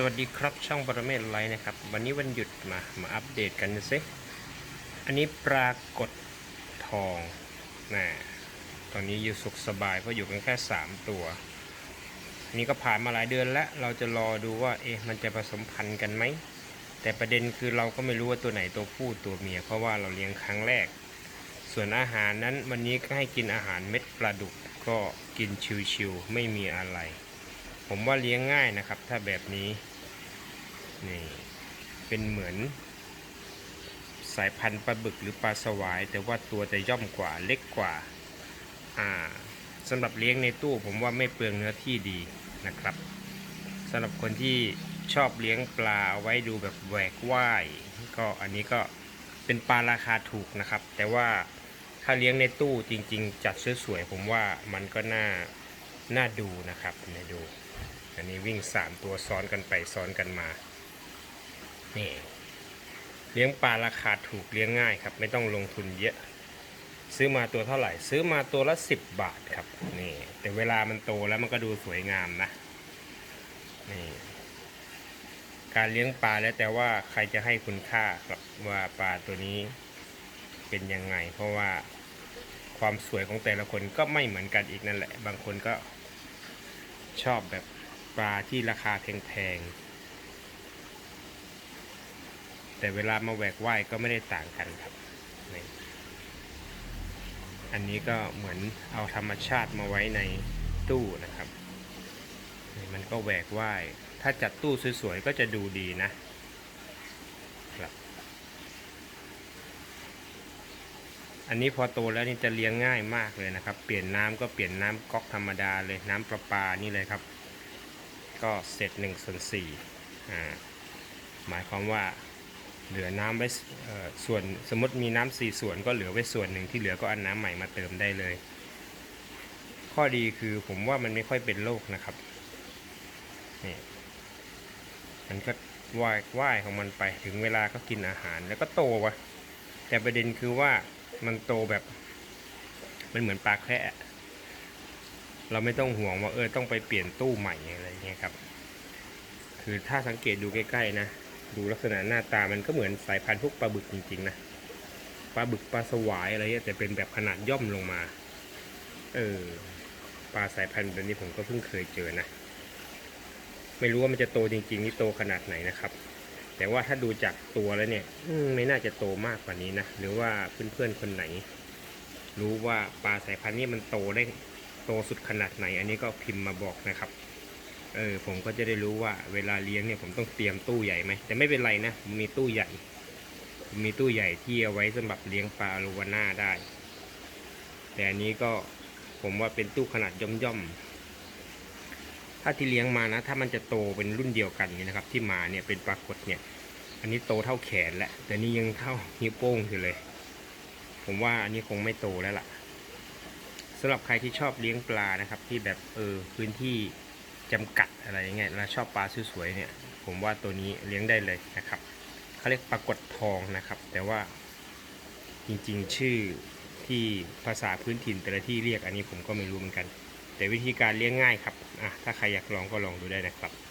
สวัสดีครับช่องปรเมศไลน์นะครับ วันนี้วันหยุดมามาอัปเดตกันสิอันนี้ปรากฏทองนะตอนนี้อยู่สุขสบายเพราะอยู่กันแค่ 3 ตัวนนี้ก็ผ่านมาหลายเดือนแล้วเราจะรอดูว่าเอ๊ะมันจะผสมพันธุ์กันไหม แต่ประเด็นคือเราก็ไม่รู้ว่าตัวไหนตัวผู้ตัวเมีย เพราะว่าเราเลี้ยงครั้งแรก ส่วนอาหารนั้นวันนี้ก็ให้กินอาหารเม็ดปลาดุกก็กินชิวๆไม่มีอะไร ผมว่าเลี้ยงง่ายนะครับ ถ้าแบบนี้นี่เป็นเหมือน สายพันธุ์ปลาบึกหรือปลาสวาย แต่ว่าตัวจะย่อมกว่าเล็กกว่าอ่าสำหรับเลี้ยงในตู้ผมว่าไม่เปลืองเนื้อที่ดีนะครับสำหรับคนที่ชอบเลี้ยงปลาเอาไว้ดูแบบแหวกว่ายก็อันนี้ก็เป็นปลาราคาถูกนะครับ แต่ว่าถ้าเลี้ยงในตู้จริง ๆ จัดสวยๆผมว่ามันก็น่า น่าดูนะครับน่าดู อันนี้วิ่ง 3 ตัวซ้อนกันไปซ้อนกันมา นี่ เลี้ยงปลาราคาถูกเลี้ยงง่ายครับ ไม่ต้องลงทุนเยอะ ซื้อมาตัวเท่าไหร่ ซื้อมาตัวละ 10 บาทครับ นี่ แต่เวลามันโตแล้วมันก็ดูสวยงามนะ นี่การเลี้ยงปลาแล้วแต่ว่าใครจะให้คุณค่าครับว่าปลาตัวนี้เป็นยังไง เพราะว่า ความสวยของแต่ละคนก็ไม่เหมือนกันอีกนั่นแหละ บางคนก็ชอบแบบปลาที่ราคาแพงๆ แต่เวลามาแหวกว่ายก็ไม่ได้ต่างกันครับ อันนี้ก็เหมือนเอาธรรมชาติมาไว้ในตู้นะครับ มันก็แหวกว่าย ถ้าจัดตู้สวยๆ ก็จะดูดีนะครับ อันนี้พอโตแล้วนี่จะเลี้ยงง่ายมากเลยนะครับ เปลี่ยนน้ำก็เปลี่ยนน้ำก๊อกธรรมดาเลยน้ำประปานี่เลยครับ ก็เสร็จ1นส่วนสี่อ่าหมายความว่าเหลือน้ำไว้ส่วนสมมติมีน้ำสี่ส่วนก็เหลือไว้ส่วนหนึ่งที่เหลือก็เอันน้ำใหม่มาเติมได้เลย ข้อดีคือผมว่ามันไม่ค่อยเป็นโรคนะครับนี่มันก็ว่ายว่ายของมันไปถึงเวลาก็กินอาหารแล้วก็โตวะแต่ประเด็นคือว่า มันโตแบบมันเหมือนปลาแคระเราไม่ต้องห่วงว่าเออต้องไปเปลี่ยนตู้ใหม่อะไรเงี้ยครับ คือถ้าสังเกตดูใกล้ๆนะ ดูลักษณะหน้าตามันก็เหมือนสายพันธุ์พวกปลาบึกจริงๆนะ ปลาบึกปลาสวายอะไรเงี้ยแต่เป็นแบบขนาดย่อมลงมา เออ ปลาสายพันธุ์แบบนี้ผมก็เพิ่งเคยเจอนะ ไม่รู้ว่ามันจะโตจริงๆนี่โตขนาดไหนนะครับ แต่ว่าถ้าดูจากตัวแล้วเนี่ยไม่น่าจะโตมากกว่านี้นะ หรือว่าเพื่อนๆคนไหน รู้ว่าปลาสายพันธุ์นี้มันโตได้โตสุดขนาดไหน อันนี้ก็พิมพ์มาบอกนะครับ เออผมก็จะได้รู้ว่าเวลาเลี้ยงเนี่ยผมต้องเตรียมตู้ใหญ่ไหมแต่ไม่เป็นไรนะมีตู้ใหญ่ มีตู้ใหญ่ที่เอาไว้สำหรับเลี้ยงปลาโลวาน่าได้ แต่อันนี้ก็ผมว่าเป็นตู้ขนาดย่อมๆาที่เลี้ยงมานะ ถ้ามันจะโตเป็นรุ่นเดียวกันนี่นะครับ ที่มาเนี่ยเป็นปรากฏเนี่ย อันนี้โตเท่าแขนแล้วแต่นี่ยังเท่านิ้วโป้งอยู่เลย ผมว่าอันนี้คงไม่โตแล้วล่ะสำหรับใครที่ชอบเลี้ยงปลานะครับ ที่แบบเออพื้นที่จำกัดอะไรอย่างเงี้ยแล้วชอบปลาสวยๆเนี่ย ผมว่าตัวนี้เลี้ยงได้เลยนะครับเขาเรียกปรากฏทองนะครับ แต่ว่าจริงๆชื่อที่ภาษาพื้นถิ่นแต่ละที่เรียกอันนี้ผมก็ไม่รู้เหมือนกัน แต่วิธีการเลี้ยงง่ายครับอะถ้าใครอยากลองก็ลองดูได้นะครับ